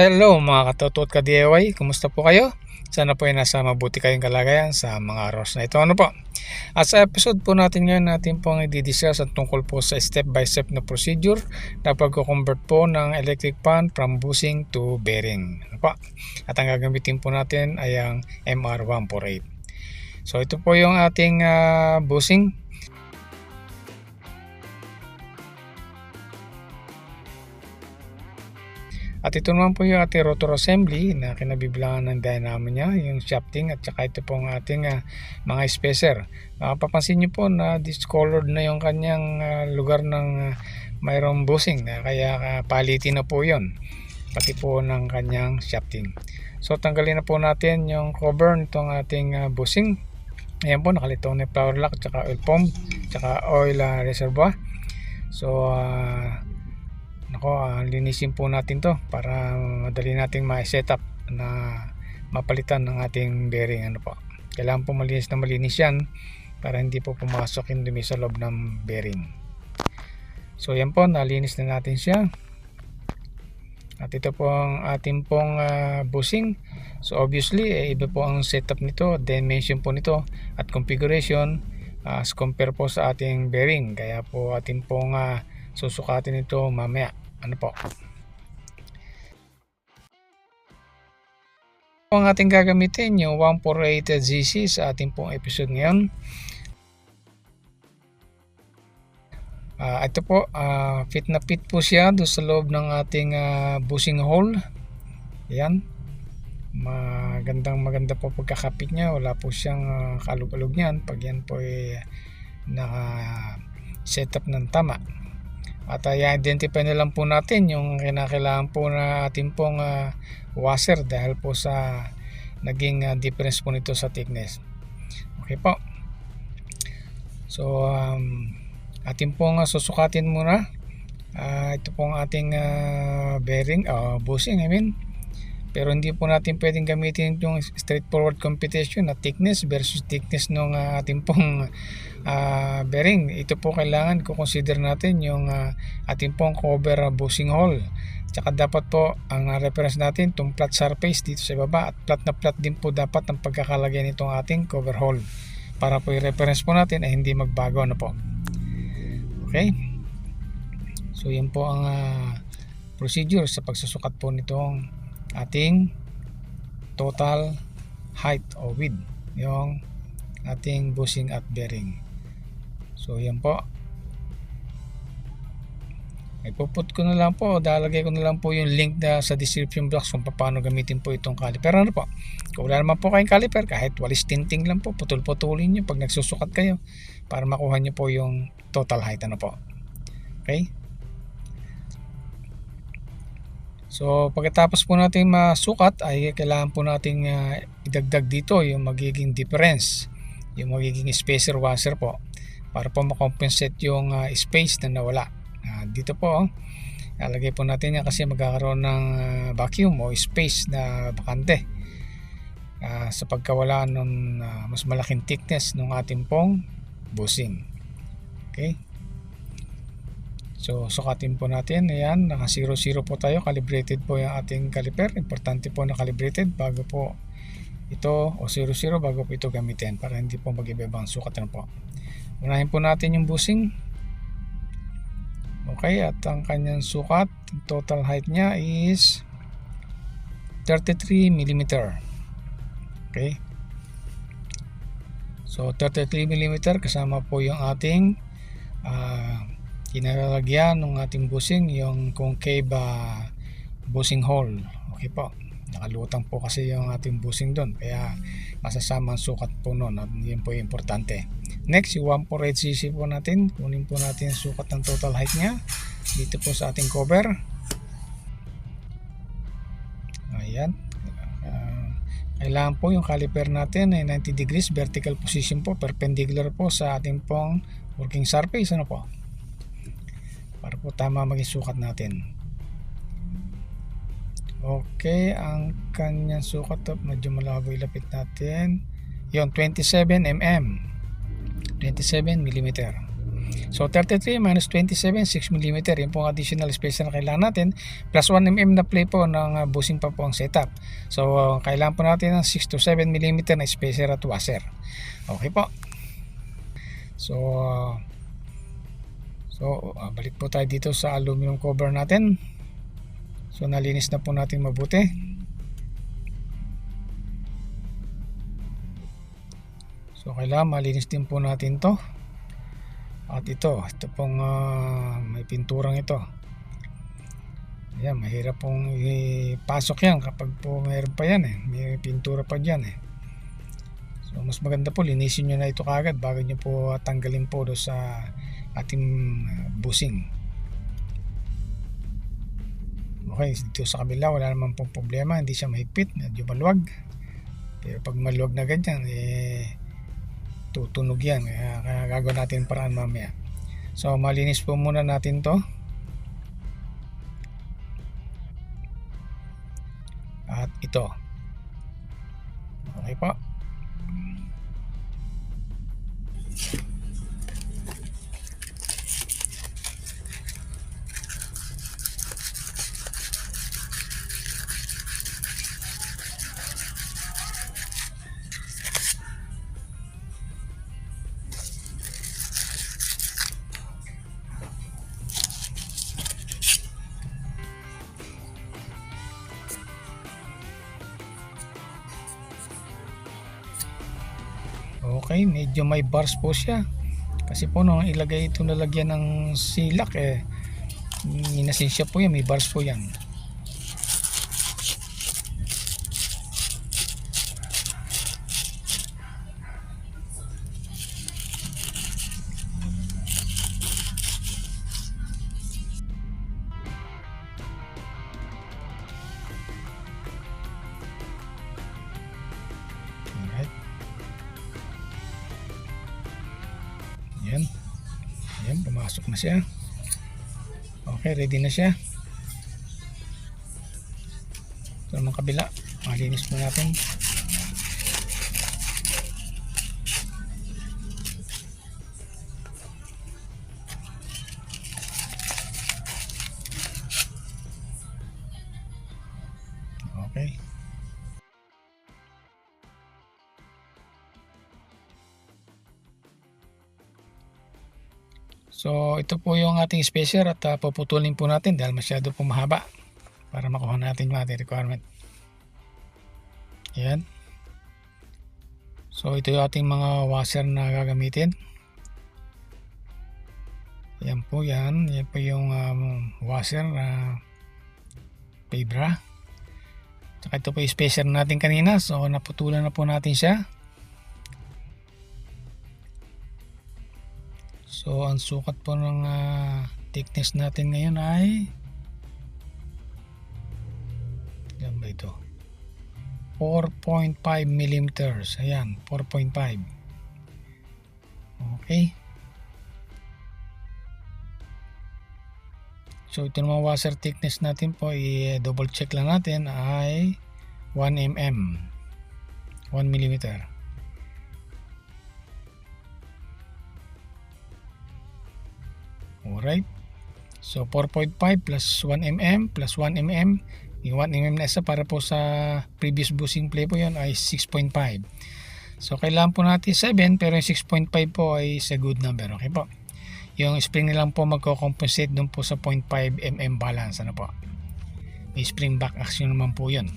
Hello mga katotot ka DIY, kumusta po kayo? Sana po ay nasa mabuti kayong kalagayan sa mga araw na ito. Ano po? At sa episode po natin ngayon, natin pong i-discuss at tungkol po sa step by step na procedure na pagko-convert po ng electric fan from bushing to bearing. Ano po? At ang gagamitin po natin ay ang MR148. So ito po yung ating uh, bushing At ito naman po yung ating rotor assembly na kinabibilangan ng dynamo niya, yung shafting at saka ito po ang ating uh, mga spacer. Makapapansin niyo po na discolored na yung kanyang uh, lugar ng uh, mayroong bushing na kaya uh, palitin na po yon pati po ng kanyang shafting. So tanggalin na po natin yung cover nitong ating uh, bushing. Ayan po nakalitaw na power lock at saka oil pump at saka oil uh, reservoir. So uh, Nako, uh, linisin po natin to para madali nating ma-setup na mapalitan ng ating bearing ano po. Kailangan po malinis na malinis yan para hindi po pumasok yung dumi sa loob ng bearing. So yan po, nalinis na natin siya. At ito po ang ating pong uh, bushing. So obviously, eh, iba po ang setup nito, dimension po nito at configuration uh, as compare po sa ating bearing. Kaya po ating pong uh, susukatin ito mamaya ano po? Ang ating gagamitin yung 148 GC sa ating pong episode ngayon. Uh, ito po uh, fit na fit po siya doon sa loob ng ating uh, bushing hole. Yan magandang maganda po pagkakapit niya. Wala po siyang uh, kalug-alug niyan pag yan po ay naka setup ng tama at uh, i-identify na lang po natin yung kinakailangan po na ating pong uh, washer dahil po sa naging uh, difference po nito sa thickness. Okay po. So um, ating pong uh, susukatin muna. Uh, ito pong ating uh, bearing, uh, bushing I mean. Pero hindi po natin pwedeng gamitin yung straightforward computation na thickness versus thickness ng uh, ating pong uh, bearing. Ito po kailangan ko consider natin yung uh, ating pong cover uh, bushing hole. Tsaka dapat po ang reference natin itong flat surface dito sa baba at flat na flat din po dapat ang pagkakalagay nitong ating cover hole para po yung reference po natin ay hindi magbago na po. Okay? So yan po ang uh, procedure sa pagsusukat po nitong ating total height o width yung ating bushing at bearing. So yan po. Ipuput ko na lang po. Dalagay ko na lang po yung link na sa description box kung paano gamitin po itong caliper. Ano po? Kung wala naman po kayong caliper kahit walis tinting lang po putol-putulin nyo. Pag nagsusukat kayo para makuha nyo po yung total height. Ano po? Okay So pagkatapos po natin masukat ay kailangan po natin uh, idagdag dito yung magiging difference, yung magiging spacer washer po para po makompensate yung uh, space na nawala. Uh, dito po, oh, lalagay po natin yan kasi magkakaroon ng uh, vacuum o space na bakante uh, sa pagkawala ng uh, mas malaking thickness ng ating pong bushing. Okay? So, sukatin po natin. Ayan, naka 0-0 po tayo. Calibrated po yung ating caliper. Importante po na calibrated bago po ito o 0-0 bago po ito gamitin para hindi po mag-iba ang sukat na po. Unahin po natin yung bushing. Okay, at ang kanyang sukat, total height niya is 33 mm. Okay. So 33 mm kasama po yung ating uh, kinalalagyan ng ating busing yung concave uh, busing hole. Okay po. Nakalutang po kasi yung ating busing doon kaya masasama ang sukat po noon at yun po yung importante. Next yung 148cc po natin. Kunin po natin ang sukat ng total height nya dito po sa ating cover. Ayan. Uh, kailangan po yung caliper natin ay 90 degrees vertical position po perpendicular po sa ating pong working surface. Ano po para po tama maging sukat natin okay ang kanyang sukat to medyo malabo ilapit natin yon 27 mm 27 mm So 33 minus 27, 6 mm. Yun po ang additional spacer na kailangan natin. Plus 1 mm na play po ng uh, bushing pa po ang setup. So kailangan po natin ng 6 to 7 mm na spacer at washer. Okay po. So uh, So uh, balik po tayo dito sa aluminum cover natin. So nalinis na po natin mabuti. So kailangan malinis din po natin to. At ito, ito pong uh, may pinturang ito. Ayan, mahirap pong ipasok yan kapag po mayroon pa yan eh. May pintura pa dyan eh. So mas maganda po linisin nyo na ito kagad bago nyo po tanggalin po do sa ating busing. Okay, dito sa kabila wala naman pong problema, hindi siya mahigpit, medyo maluwag. Pero pag maluwag na ganyan, eh, tutunog yan kaya, kaya gagawin natin paraan mamaya so malinis po muna natin to at ito Okay, medyo may bars po siya. Kasi po nung ilagay ito nalagyan ng silak eh minasin siya po yan, may bars po yan. Yan. Yan, pumasok na siya. Okay, ready na siya. Ito naman kabila. Malinis mo natin. Ating spacer at uh, puputulin po natin dahil masyado po mahaba para makuha natin yung ating requirement. Yan. So ito yung ating mga washer na gagamitin. Yan po yan. Yan po yung um, washer na Fibra. Tsaka ito po yung spacer natin kanina. So naputulan na po natin siya. So ang sukat po ng ah, thickness natin ngayon ay Ilan ba ito? 4.5 millimeters. Ayan, 4.5. Okay. So ito naman washer thickness natin po i-double check lang natin ay 1 mm. 1 millimeter. Alright. So 4.5 plus 1 mm plus 1 mm. Yung 1 mm na isa para po sa previous bushing play po yun ay 6.5. So kailangan po natin 7 pero yung 6.5 po ay is a good number. Okay po. Yung spring nilang po magko-compensate dun po sa 0.5 mm balance. Ano po. May spring back action naman po yun.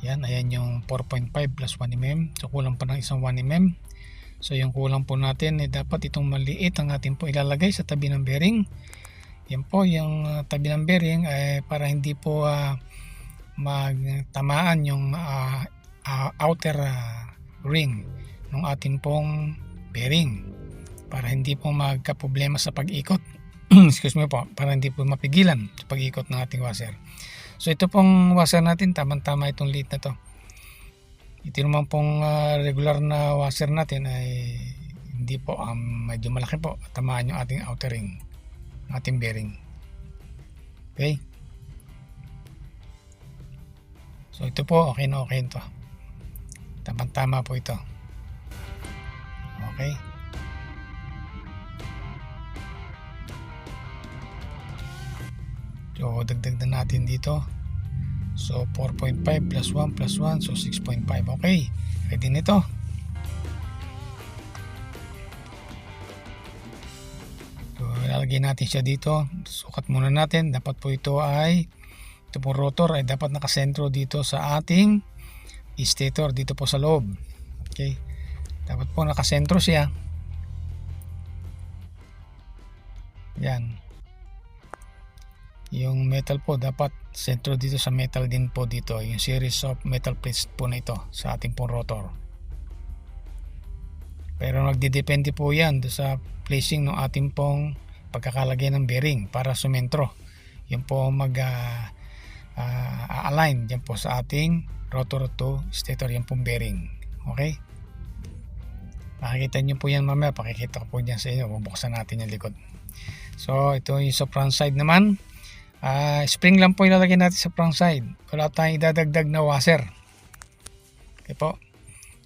Yan, ayan yung 4.5 plus 1 mm. So kulang pa ng isang 1 mm. So yung kulang po natin eh, dapat itong maliit ang ating po ilalagay sa tabi ng bearing. Yan po yung uh, tabi ng bearing ay para hindi po uh, magtamaan yung uh, uh, outer uh, ring ng ating pong bearing para hindi po magka-problema sa pag-ikot. Excuse me po, para hindi po mapigilan sa pag-ikot ng ating washer. So ito pong washer natin, tamang-tama itong liit na to. Ito naman pong uh, regular na washer natin ay hindi po um, medyo malaki po. Tamaan yung ating outer ring ating bearing. Okay? So ito po okay na okay ito. Tamang tama po ito. Okay? So, dagdag na natin dito. So, 4.5 plus 1 plus 1. So, 6.5. Okay. Ready nito. So, ilalagay natin siya dito. Sukat muna natin. Dapat po ito ay ito po rotor ay dapat nakasentro dito sa ating stator dito po sa loob. Okay. Dapat po nakasentro siya. Yan. Yung metal po dapat sentro dito sa metal din po dito. Yung series of metal plates po na ito sa ating pong rotor. Pero nagdidepende po yan sa placing ng ating pong pagkakalagay ng bearing para sumentro. Yun po mag uh, uh, align dyan po sa ating rotor to stator yan pong bearing. Okay? Makikita nyo po yan mamaya. Pakikita ko po dyan sa inyo. Bubuksan natin yung likod. So, ito yung sa front side naman. Uh, spring lang po ilalagay natin sa front side. Wala tayong idadagdag na washer. Okay po.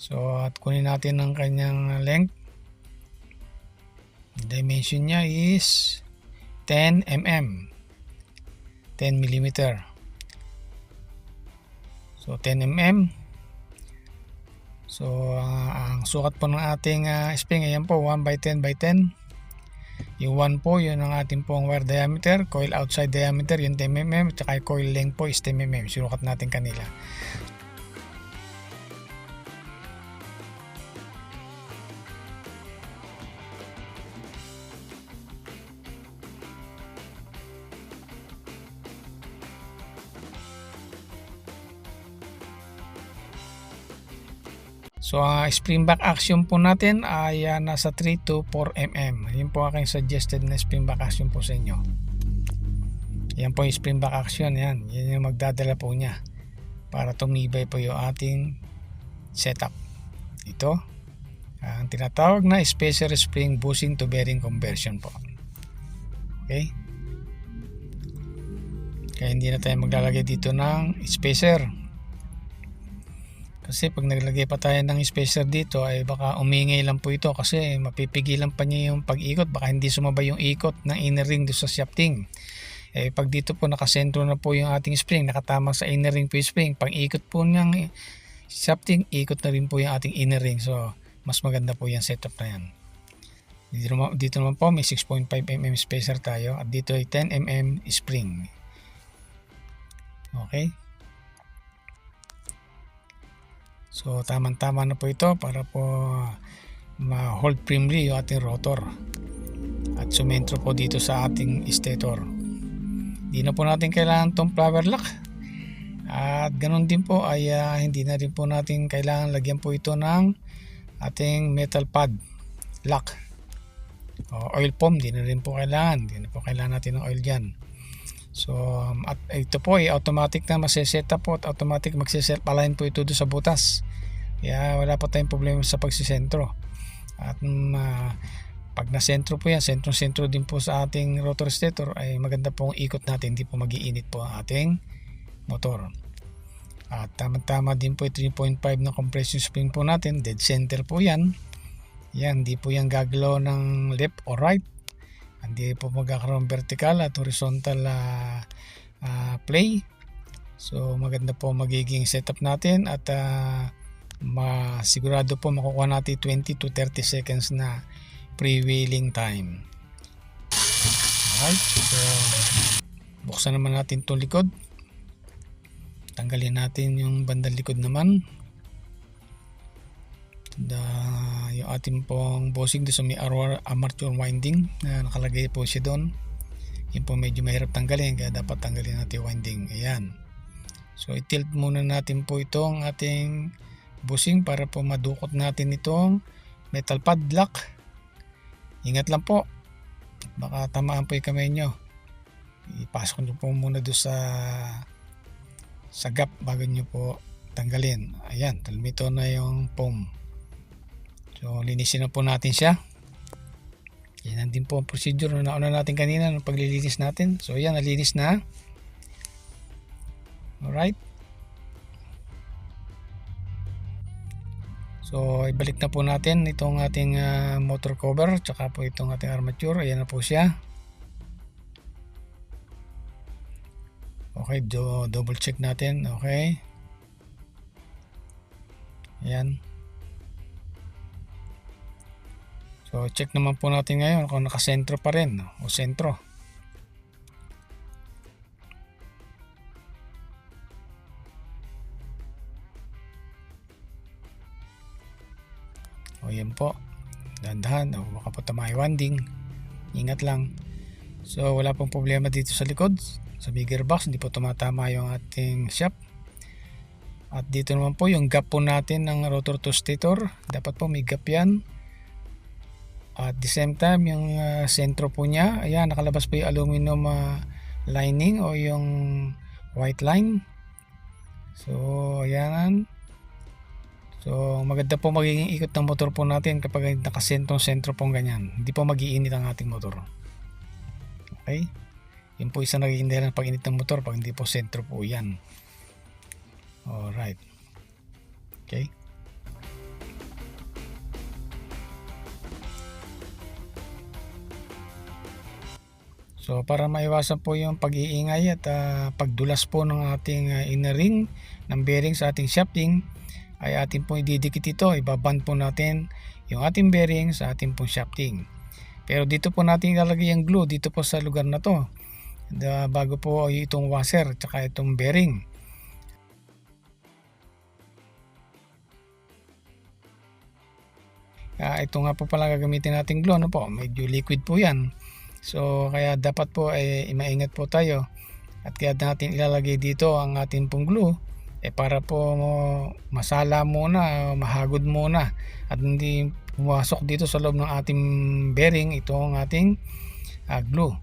So, at kunin natin ang kanyang length. Dimension niya is 10 mm. 10 mm. So, 10 mm. So, uh, ang sukat po ng ating uh, spring, ayan po, 1 by 10 by 10. Yung 1 po, yun ang ating pong wire diameter. Coil outside diameter, yung 10 mm. Tsaka yung coil length po is 10 mm. Sinukat natin kanila. So, uh, spring back action po natin ay uh, nasa 3 to 4 mm. Yan po aking suggested na spring back action po sa inyo. Yan po yung spring back action. Yan, yan yung magdadala po niya para tumibay po yung ating setup. Ito, ang tinatawag na spacer spring bushing to bearing conversion po. Okay? Kaya hindi na tayo maglalagay dito ng spacer kasi pag naglagay pa tayo ng spacer dito ay baka umingay lang po ito kasi mapipigilan pa niya yung pag-ikot. Baka hindi sumabay yung ikot ng inner ring doon sa shafting. Eh, pag dito po nakasentro na po yung ating spring, nakatama sa inner ring po yung spring, pag ikot po niyang shafting, ikot na rin po yung ating inner ring. So, mas maganda po yung setup na yan. Dito naman, dito naman po may 6.5 mm spacer tayo at dito ay 10 mm spring. Okay. So tamang-tama na po ito para po ma-hold firmly yung ating rotor at sumentro po dito sa ating stator. Hindi na po natin kailangan tong flower lock. At ganun din po ay uh, hindi na rin po natin kailangan lagyan po ito ng ating metal pad lock. O oil pump, hindi na rin po kailangan. Hindi na po kailangan natin ng oil dyan. So, um, at ito po ay automatic na masiset up po at automatic magsiself align po ito doon sa butas. Kaya wala po tayong problema sa pagsisentro. At um, uh, pag nasentro po yan, sentro-sentro din po sa ating rotor stator ay maganda po ang ikot natin, hindi po magiinit po ang ating motor. At tama-tama din po 3.5 na compression spring po natin, dead center po yan. Yan, hindi po yan gagalaw ng left or right hindi po magkakaroon vertical at horizontal uh, uh, play. So maganda po magiging setup natin at uh, masigurado po makukuha natin 20 to 30 seconds na pre-wheeling time. Alright so buksan naman natin itong likod. Tanggalin natin yung bandang likod naman. The, yung ating pong bossing doon sa may armature winding na nakalagay po siya doon. Yun po medyo mahirap tanggalin kaya dapat tanggalin natin yung winding. Ayan. So i-tilt muna natin po itong ating bossing para po madukot natin itong metal padlock. Ingat lang po. Baka tamaan po yung kamay nyo. Ipasok nyo po muna doon sa sa gap bago nyo po tanggalin. Ayan talmito na yung foam So, linisin na po natin siya. Yan din po ang procedure na nauna natin kanina ng paglilinis natin. So, yan, nalinis na. Alright. So, ibalik na po natin itong ating ah, motor cover tsaka po itong ating armature. Ayan na po siya. Okay, do, double check natin. Okay. Ayan. So check naman po natin ngayon kung nakasentro pa rin no? o sentro. O yan po. Dahan-dahan. O baka po tamay wanding. Ingat lang. So wala pong problema dito sa likod. Sa bigger box. Hindi po tumatama yung ating shop. At dito naman po yung gap po natin ng rotor to stator. Dapat po may gap yan. At the same time yung ah, sentro po niya. Ayan nakalabas po yung aluminum ah, lining o yung white line. So ayan. So maganda po magiging ikot ng motor po natin kapag nakasentong sentro pong ganyan. Hindi po magiinit ang ating motor. Okay? Yun po isa nagiging dahilan pag-init ng motor pag hindi po sentro po yan. Alright. Okay. So para maiwasan po yung pag-iingay at ah, pagdulas po ng ating ah, inner ring ng bearing sa ating shafting ay atin po ididikit ito, ibaband po natin yung ating bearing sa ating pong shafting. Pero dito po natin ilalagay yung glue dito po sa lugar na to. Da, bago po itong washer tsaka itong bearing. Ah, ito nga po pala gagamitin nating glue ano po, medyo liquid po yan. So kaya dapat po ay maingat po tayo. At kaya natin ilalagay dito ang ating pong glue eh para po masala muna, mahagod muna. At hindi pumasok dito sa loob ng ating bearing ito ang ating ah, glue.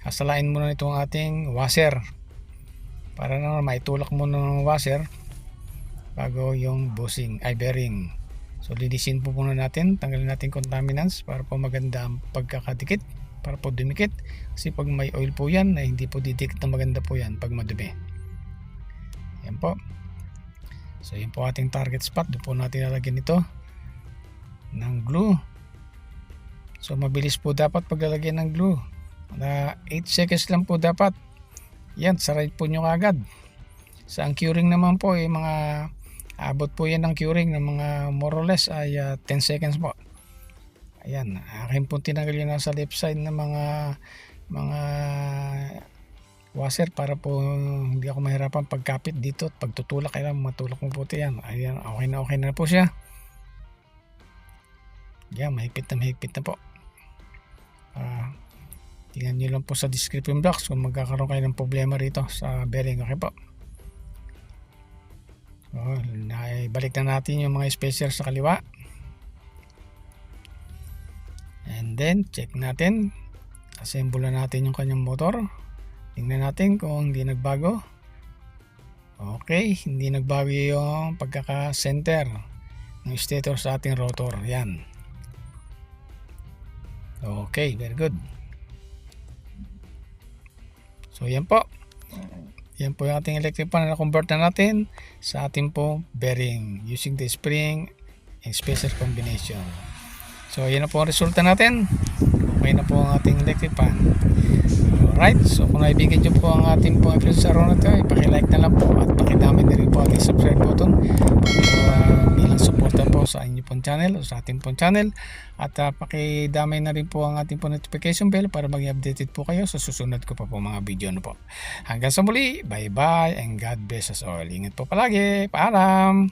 Hasalain muna itong ating washer. Para na maitulak muna ng washer bago yung bushing ay bearing. So linisin po muna natin, tanggalin natin contaminants para po maganda ang pagkakadikit para po dumikit kasi pag may oil po yan ay hindi po didikit na maganda po yan pag madumi. Yan po. So yun po ating target spot. Doon po natin lalagyan ito ng glue. So mabilis po dapat paglalagyan ng glue. Na 8 seconds lang po dapat. Yan, saray po nyo agad. Sa ang curing naman po, eh, mga abot po yan ng curing ng mga more or less ay ah, 10 seconds po. Ayan, akin po tinanggal yun nasa left side ng mga mga washer para po hindi ako mahirapan pagkapit dito at pagtutulak. Kailangan matulak mo puti yan. Ayan okay na okay na po siya. Yan mahigpit na mahigpit na po. Ah, tingnan nyo lang po sa description box kung magkakaroon kayo ng problema rito sa bearing okay po? So, balik na natin yung mga spacer sa kaliwa then check natin assemble na natin yung kanyang motor Tingnan natin kung hindi nagbago. Okay, hindi nagbago yung pagkaka-center ng stator sa ating rotor. Yan. Okay, very good. So yan po. Yan po yung ating electric pan na convert na natin sa ating po bearing using the spring and spacer combination. So yan na po ang resulta natin. Okay na po ang ating electric pan. Alright, so kung naibigan nyo po ang ating pong episode sa araw na ito, ipakilike na lang po at pakidami na rin po ating subscribe button para bilang suporta po sa inyo pong channel o sa ating pong channel at uh, pakidamay na rin po ang ating pong notification bell para maging updated po kayo sa susunod ko pa po mga video na po. Hanggang sa muli, bye bye and God bless us all. Ingat po palagi. Paalam!